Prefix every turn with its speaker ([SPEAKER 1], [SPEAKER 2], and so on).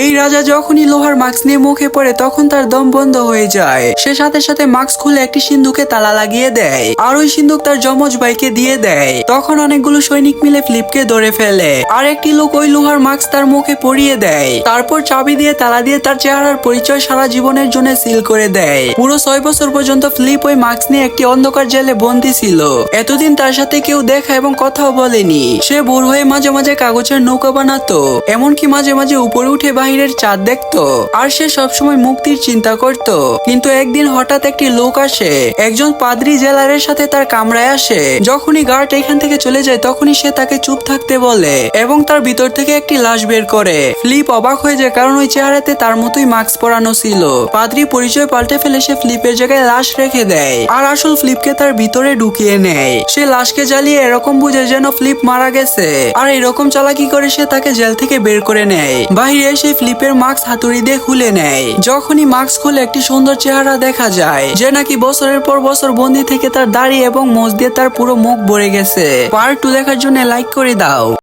[SPEAKER 1] এই রাজা যখনই লোহার মাস্ক নিয়ে মুখে পড়ে, তখন তার দম বন্ধ হয়ে যায়। সে সাথে সাথে মাস্ক খুলে একটি সিন্ধুকে তালা লাগিয়ে দেয় আর ওই সিন্ধুক তার যমজ ভাইকে দিয়ে দেয়। তখন অনেকগুলো সৈনিক মিলে ফ্লিপকে ধরে ফেলে। আর একটি লোক ওই লোহার মাস্ক তার মুখে পরিয়ে দেয়। তারপর চাবি দিয়ে তালা দিয়ে তার চেহারার পরিচয় সারা জীবনের জন্য সিল করে দেয়। পুরো ছয় বছর পর্যন্ত ফ্লিপ ওই মাস্ক নিয়ে একটি অন্ধকার জেলে বন্দি ছিল। এতদিন তার সাথে কেউ দেখা এবং কথাও বলেনি। সে বুড় হয়ে মাঝে মাঝে কাগজের নৌকা বানাতো। এমনকি মাঝে মাঝে উপরে উঠে বাহিরের চাঁদ দেখতো, আর সে সবসময় মুক্তির চিন্তা করত। কিন্তু একদিন হঠাৎ একটি লোক আসে, একজন পাদ্রি জেলারের সাথে তার কামরায় আসে। যখনই গার্ড এখান থেকে চলে যায়, তখনই সে তাকে চুপ থাকতে বলে এবং তার ভিতর থেকে একটি লাশ বের করে। ফ্লিপ অবাক হয়ে যায়, কারণ ওই চেহারাতে তার মতোই মাস্ক পরানো ছিল। পাদ্রি পরিচয় পাল্টে ফেলে সে ফ্লিপের জায়গায় লাশ রেখে দেয়, আর আসল ফ্লিপকে তার ভিতরে ঢুকিয়ে নেয়। সে লাশকে জ্বালিয়ে এরকম বুঝে যেন ফ্লিপ মারা গেছে, আর এরকম চালাকি করে সে তাকে জেল থেকে বের করে নেয়। বাহিরে এসে ফ্লিপের মাস্ক হাতুড়ি দিয়ে খুলে নেয়। যখনই মাস্ক খুলে, একটি সুন্দর চেহারা দেখা যায়, যে নাকি বছরের পর বছর বন্দি থেকে তার দাড়ি এবং মোজ দিয়ে তার পুরো মুখ ভরে গেছে। পার্ট টু দেখার জন্য লাইক করে দাও।